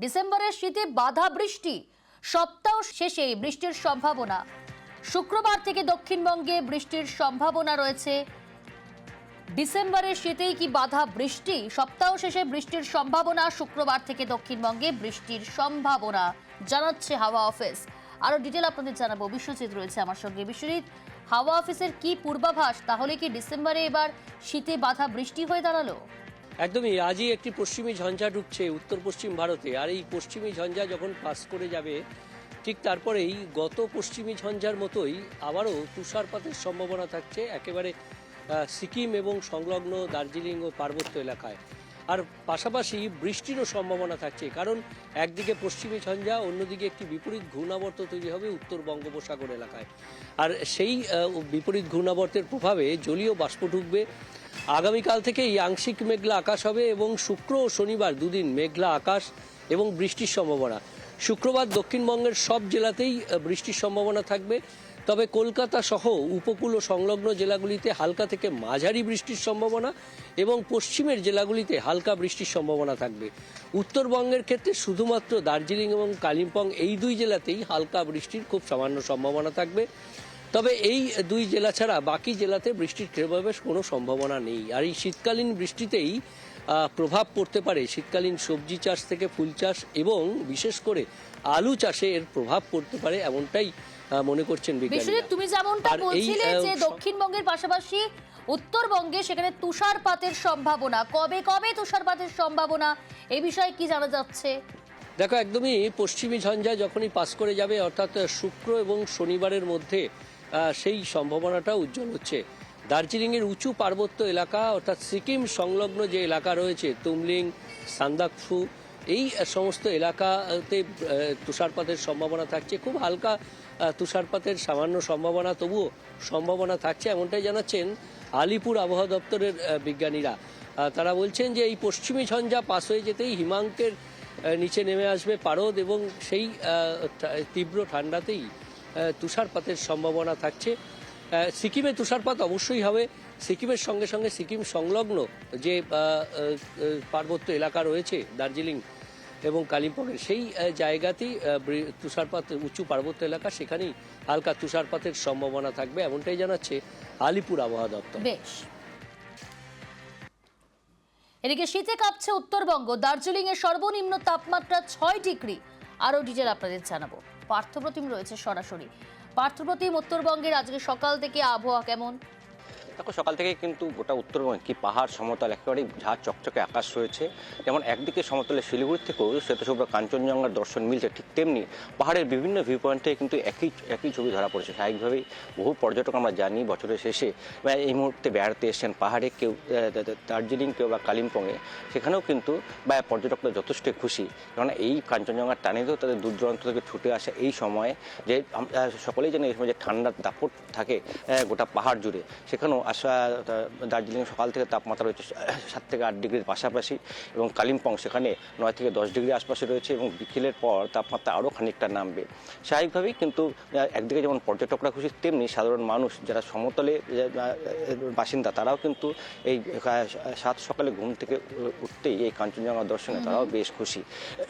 ডিসেম্বরের শীতে বাধা বৃষ্টি। সপ্তাহ শেষে বৃষ্টির সম্ভাবনা। শুক্রবার থেকে দক্ষিণবঙ্গে বৃষ্টির সম্ভাবনা রয়েছে। ডিসেম্বরের শীতেই কি বাধা বৃষ্টি? সপ্তাহ শেষে বৃষ্টির সম্ভাবনা, শুক্রবার থেকে দক্ষিণবঙ্গে বৃষ্টির সম্ভাবনা, জানাচ্ছে হাওয়া অফিস। আরও ডিটেল আপনাদের জানাব। বিশ্বজিৎ রয়েছে আমার সঙ্গে। বিশ্বজিৎ, হাওয়া অফিসের কি পূর্বাভাস? তাহলে কি ডিসেম্বরে এবার শীতে বাধা বৃষ্টি হয়ে দাঁড়াল? একদমই, আজই একটি পশ্চিমী ঝঞ্ঝা ঢুকছে উত্তর পশ্চিম ভারতে। আর এই পশ্চিমী ঝঞ্ঝা যখন পাস করে যাবে, ঠিক তারপরেই গত পশ্চিমী ঝঞ্ঝার মতোই আবারও তুষারপাতের সম্ভাবনা থাকছে একেবারে সিকিম এবং সংলগ্ন দার্জিলিং ও পার্বত্য এলাকায়। আর পাশাপাশি বৃষ্টিরও সম্ভাবনা থাকছে, কারণ একদিকে পশ্চিমী ঝঞ্ঝা, অন্যদিকে একটি বিপরীত ঘূর্ণাবর্ত তৈরি হবে উত্তর বঙ্গোপসাগর এলাকায়। আর সেই বিপরীত ঘূর্ণাবর্তের প্রভাবে জলীয় বাষ্প ঢুকবে আগামীকাল থেকে এই আংশিক মেঘলা আকাশ হবে এবং শুক্র ও শনিবার দুদিন মেঘলা আকাশ এবং বৃষ্টির সম্ভাবনা। শুক্রবার দক্ষিণবঙ্গের সব জেলাতেই বৃষ্টির সম্ভাবনা থাকবে। তবে কলকাতা সহ উপকূল ও সংলগ্ন জেলাগুলিতে হালকা থেকে মাঝারি বৃষ্টির সম্ভাবনা এবং পশ্চিমের জেলাগুলিতে হালকা বৃষ্টির সম্ভাবনা থাকবে। উত্তরবঙ্গের ক্ষেত্রে শুধুমাত্র দার্জিলিং এবং কালিম্পং এই দুই জেলাতেই হালকা বৃষ্টির খুব সামান্য সম্ভাবনা থাকবে। তবে এই দুই জেলা ছাড়া বাকি জেলাতে বৃষ্টির প্রবেশ কোনো সম্ভাবনা নেই। আর এই শীতকালীন বৃষ্টিতেই প্রভাব পড়তে পারে। শীতকালীন সবজি চাষ থেকে ফুল চাষ এবং বিশেষ করে আলু চাষে এর প্রভাব পড়তে পারে এমনটাই মনে করছেন বিজ্ঞানীরা। তুমি যেমনটা বলছিলে যে দক্ষিণবঙ্গের পাশাপাশি উত্তরবঙ্গে সেখানে তুষারপাতের সম্ভাবনা। কবে কবে তুষারপাতের সম্ভাবনা? এই বিষয়ে কি জানা যাচ্ছে? দেখো একদমই পশ্চিমী ঝঞ্ঝা যখনই পাস করে যাবে অর্থাৎ শুক্র এবং শনিবারের মধ্যে সেই সম্ভাবনাটা উজ্জ্বল হচ্ছে। দার্জিলিংয়ের উঁচু পার্বত্য এলাকা, অর্থাৎ সিকিম সংলগ্ন যে এলাকা রয়েছে, তুমলিং, সান্দাকফু, এই সমস্ত এলাকাতে তুষারপাতের সম্ভাবনা থাকছে। খুব হালকা তুষারপাতের সামান্য সম্ভাবনা, তবুও সম্ভাবনা থাকছে, এমনটাই জানাচ্ছেন আলিপুর আবহাওয়া দপ্তরের বিজ্ঞানীরা। তারা বলছেন যে এই পশ্চিমী ঝঞ্ঝা পাশ হয়ে যেতেই হিমাঙ্কের নিচে নেমে আসবে পারদ এবং সেই তীব্র ঠান্ডাতেই তুষারপাতের সম্ভাবনা থাকছে। সিকিমে তুষারপাত অবশ্যই হবে। সিকিমের সঙ্গে সঙ্গে সিকিম সংলগ্ন যে পার্বত্য এলাকা রয়েছে, দার্জিলিং এবং কালিম্পংয়ের সেই জায়গাতেই তুষারপাত উঁচু পার্বত্য এলাকা, সেখানেই হালকা তুষারপাতের সম্ভাবনা থাকবে এমনটাই জানাচ্ছে আলিপুর আবহাওয়া দপ্তর। বেশ। এদিকে শীতে কাঁপছে উত্তরবঙ্গ। দার্জিলিং এর সর্বনিম্ন তাপমাত্রা ছয় ডিগ্রি। আরও ডিটেল আপনাদের জানাব। পার্থপ্রতিম রয়েছে সরাসরি। পার্থপ্রতিম উত্তরবঙ্গের আজকে সকাল থেকে আবহাওয়া কেমন? দেখো, সকাল থেকে কিন্তু গোটা উত্তরবঙ্গে কি পাহাড়, সমতল, একেবারেই ঝাঁ চকচকে আকাশ রয়েছে। যেমন একদিকে সমতলে শিলিগুড়ি থেকেও শ্বেতশুভ্র কাঞ্চনজঙ্ঘার দর্শন মিলছে ঠিক তেমনি পাহাড়ের বিভিন্ন ভিউ পয়েন্টে কিন্তু একই একই ছবি ধরা পড়েছে। স্বাভাবিকভাবেই বহু পর্যটক আমরা জানি বছরের শেষে, বা এই মুহূর্তে বেড়াতে এসেছেন পাহাড়ে কেউ দার্জিলিং কেউ বা কালিম্পংয়ে। সেখানেও কিন্তু বা পর্যটকরা যথেষ্ট খুশি। কেননা এই কাঞ্চনজঙ্ঘার টানেতেও তাদের দূর দূরান্ত থেকে ছুটে আসে এই সময়ে যে সকলেই জানে এই সময় যে ঠান্ডার দাপট থাকে গোটা পাহাড় জুড়ে। সেখানেও আসা দার্জিলিং সকাল থেকে তাপমাত্রা রয়েছে সাত থেকে আট ডিগ্রির পাশাপাশি এবং কালিম্পং সেখানে নয় থেকে দশ ডিগ্রি আশপাশে রয়েছে এবং বিকেলের পর তাপমাত্রা আরও খানিকটা নামবে। স্বাভাবিকভাবেই কিন্তু একদিকে যেমন পর্যটকরা খুশি, তেমনি সাধারণ মানুষ যারা সমতলে বাসিন্দা তারাও কিন্তু এই সাত সকালে ঘুম থেকে উঠতেই এই কাঞ্চনজঙ্ঘা দর্শনে তারাও বেশ খুশি।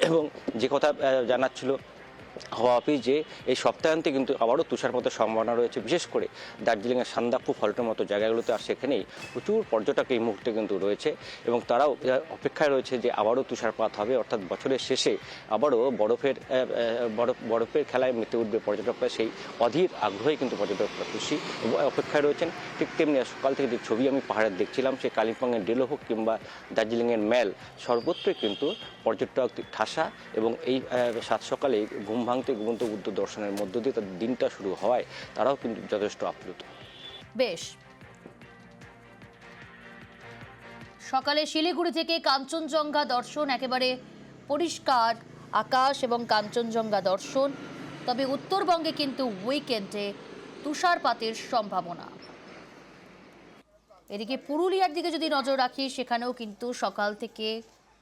এবং যে কথা জানাচ্ছিল হাওয়া অফিস যে এই সপ্তাহান্তে কিন্তু আবারও তুষারপাতের সম্ভাবনা রয়েছে, বিশেষ করে দার্জিলিংয়ের সান্দাকফু ফল্টের মতো জায়গাগুলোতে আর সেখানেই প্রচুর পর্যটক এই মুহূর্তে কিন্তু রয়েছে এবং তারাও অপেক্ষায় রয়েছে যে আবারও তুষারপাত হবে, অর্থাৎ বছরের শেষে আবারও বরফের বরফ, বরফের খেলায় মেতে উঠবে পর্যটকরা। সেই অধীর আগ্রহে কিন্তু পর্যটকরা খুশি অপেক্ষায় রয়েছেন। ঠিক তেমনি সকাল থেকে যে ছবি আমি পাহাড়ে দেখছিলাম সেই কালিম্পংয়ের ডেলো হোক কিংবা দার্জিলিংয়ের ম্যাল, সর্বত্রই কিন্তু পর্যটক ঠাসা এবং এই সাত সকালে ঘুম ভাঙতে ঘুমন্ত বুদ্ধ দর্শনের মধ্য দিয়ে তাদের দিনটা শুরু হওয়ায় তারাও কিন্তু যথেষ্ট আপ্লুত। বেশ। সকালে শিলিগুড়ি থেকে কাঞ্চনজঙ্ঘা দর্শন একেবারে পরিষ্কার, আকাশ এবং কাঞ্চনজঙ্ঘা দর্শন। তবে উত্তরবঙ্গে কিন্তু উইকেন্ডে তুষারপাতের সম্ভাবনা। এদিকে পুরুলিয়ার দিকে যদি নজর রাখি, সেখানেও কিন্তু সকাল থেকে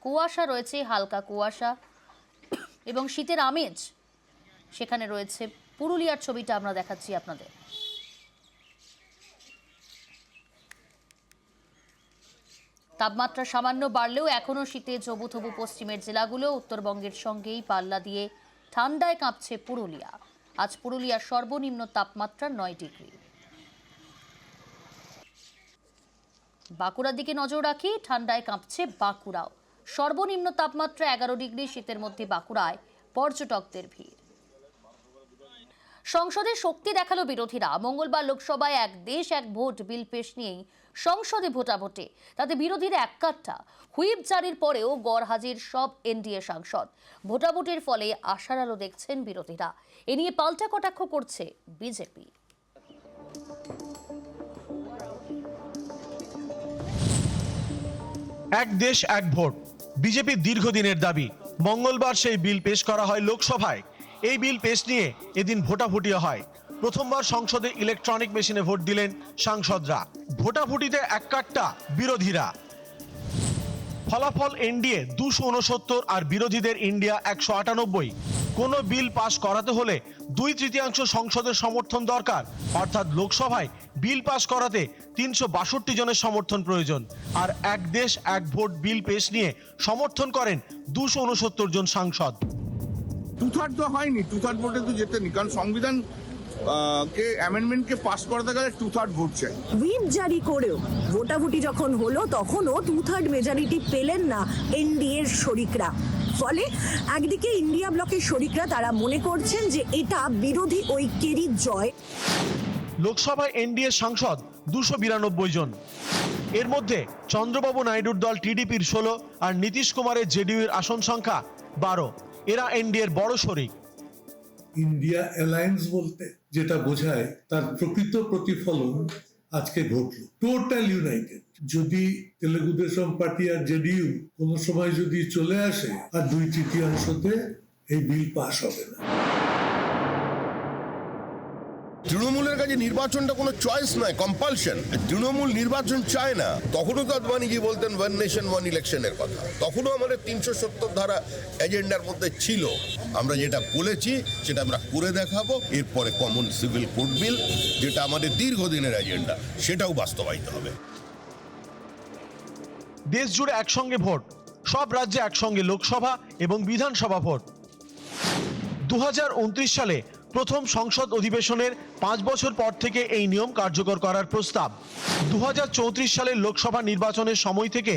কুয়াশা রয়েছে, হালকা কুয়াশা এবং শীতের আমেজ সেখানে রয়েছে পুরুলিয়ার ছবিটা আমরা দেখাচ্ছি আপনাদের। তাপমাত্রা সামান্য বাড়লেও এখনও শীতে জবুথবু পশ্চিমের জেলাগুলো উত্তরবঙ্গের সঙ্গেই পাল্লা দিয়ে ঠান্ডায় কাঁপছে পুরুলিয়া। আজ পুরুলিয়ার সর্বনিম্ন তাপমাত্রা নয় ডিগ্রি। বাঁকুড়ার দিকে নজর রাখি, ঠান্ডায় কাঁপছে বাঁকুড়াও। সর্বনিম্ন তাপমাত্রা এগারো ডিগ্রি, শীতের মধ্যে বাঁকুড়ায় পর্যটকদের ভিড়। সংসদে শক্তি দেখাল বিরোধীরা। মঙ্গলবার লোকসভায় এক দেশ, এক ভোট বিল পেশ নিয়েই সংসদে ভোটাভোটে। তাতে বিরোধীরা এককাট্টা হুইপ জারির পরেও গড় হাজির সব এনডিএ সাংসদ। ভোটাভুটির ফলে আশার আলো দেখছেন বিরোধীরা। এ নিয়ে পাল্টা কটাক্ষ করছে বিজেপি। এক দেশ, এক ভোট। বিজেপির দীর্ঘদিনের দাবি, মঙ্গলবার সেই বিল পেশ করা হয় লোকসভায়। এই বিল পেশ নিয়ে এদিন ভোটাভুটি হয়। প্রথমবার সংসদে ইলেকট্রনিক মেশিনে ভোট দিলেন সাংসদরা। ভোটাভুটিতে এক কাট্টা বিরোধীরা। ফলাফল এনডিএ দুশো উনসত্তর আর বিরোধীদের ইন্ডিয়া একশো আটানব্বই। কোনো বিল পাশ করাতে হলে দুই তৃতীয়াংশ সংসদের সমর্থন দরকার। অর্থাৎ লোকসভায় বিল পাশ করাতে তিনশো বাষট্টি জনের সমর্থন প্রয়োজন। আর এক দেশ এক ভোট বিল পেশ নিয়ে সমর্থন করেন দুশো উনসত্তর জন সাংসদ। টু থার্ড তো হয়নি টু থার্ড ভোটে তো যেতেনি কারণ সংবিধান কে অ্যামেন্ডমেন্টকে পাস করাতে গেলে টু থার্ড ভোট চাই। হুইপ জারি করেও ভোটাভুটি যখন হলো তখনও টু থার্ড মেজরিটি পেলেন না এনডিএর শরিকরা। ফলে একদিকে ইন্ডিয়া ব্লকের শরিকরা তারা মনে করছেন যে এটা বিরোধী ঐক্যেরই জয়। লোকসভায় এনডিএ সাংসদ দুশো বিরানব্বই জন। এর মধ্যে চন্দ্রবাবু নাইডুর দল টিডিপির ষোলো আর নীতিশ কুমারের জেডিইউর আসন সংখ্যা বারো। এরা এনডিএর বড় শরিক। ইন্ডিয়া অ্যালায়েন্স বলতে যেটা বোঝায়, তার প্রকৃত প্রতিফলন আজকে ঘটল। টোটাল ইউনাইটেড যদি তেলেগু দেশম পার্টি আর জেডিইউ কোনো সময় যদি চলে আসে, আর দুই তৃতীয়াংশতে এই বিল পাস হবে না। তৃণমূলের কাছে নির্বাচনটা কোনো চয়েস নয় কম্পালশন তৃণমূল নির্বাচন চায় না। তখনও তো আদবানিজি বলতেন ওয়ান নেশন ওয়ান ইলেকশনের কথা। তখনও আমাদের তিনশো সত্তর ধারা এজেন্ডার মধ্যে ছিল। আমরা যেটা বলেছি, সেটা আমরা করে দেখাবো। এরপরে কমন সিভিল কোড বিল যেটা আমাদের দীর্ঘদিনের এজেন্ডা, সেটাও বাস্তবায়িত হবে। দেশ জুড়ে একসঙ্গে ভোট, সব রাজ্যে একসঙ্গে লোকসভা এবং বিধানসভা ভোট। দু হাজার উনত্রিশ সালে প্রথম সংসদ অধিবেশনের পাঁচ বছর পর থেকে এই নিয়ম কার্যকর করার প্রস্তাব। দু হাজার চৌত্রিশ সালের লোকসভা নির্বাচনের সময় থেকে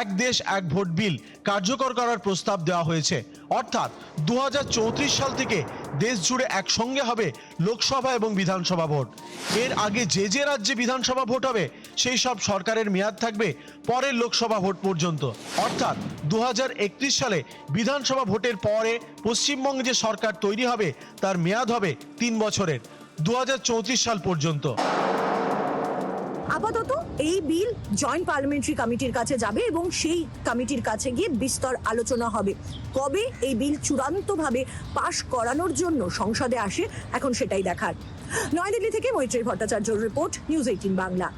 এক দেশ, এক ভোট বিল কার্যকর করার প্রস্তাব দেওয়া হয়েছে। অর্থাৎ দু হাজার চৌত্রিশ সাল থেকে দেশ জুড়ে একসঙ্গে হবে লোকসভা এবং বিধানসভা ভোট। এর আগে যে যে রাজ্যে বিধানসভা ভোট হবে সেই সব সরকারের মেয়াদ থাকবে পরের লোকসভা ভোট পর্যন্ত। অর্থাৎ দু সালে বিধানসভা ভোটের পরে পশ্চিমবঙ্গে যে সরকার তৈরি হবে, তার মেয়াদ হবে তিন বছরের দু সাল পর্যন্ত। আপাতত এই বিল জয়েন্ট পার্লামেন্টারি কমিটির কাছে যাবে এবং সেই কমিটির কাছে গিয়ে বিস্তর আলোচনা হবে। কবে এই বিল চূড়ান্তভাবে পাশ করানোর জন্য সংসদে আসে, এখন সেটাই দেখার। নয়াদিল্লি থেকে মৈত্রী ভট্টাচার্যর রিপোর্ট, নিউজ এইটিন বাংলা।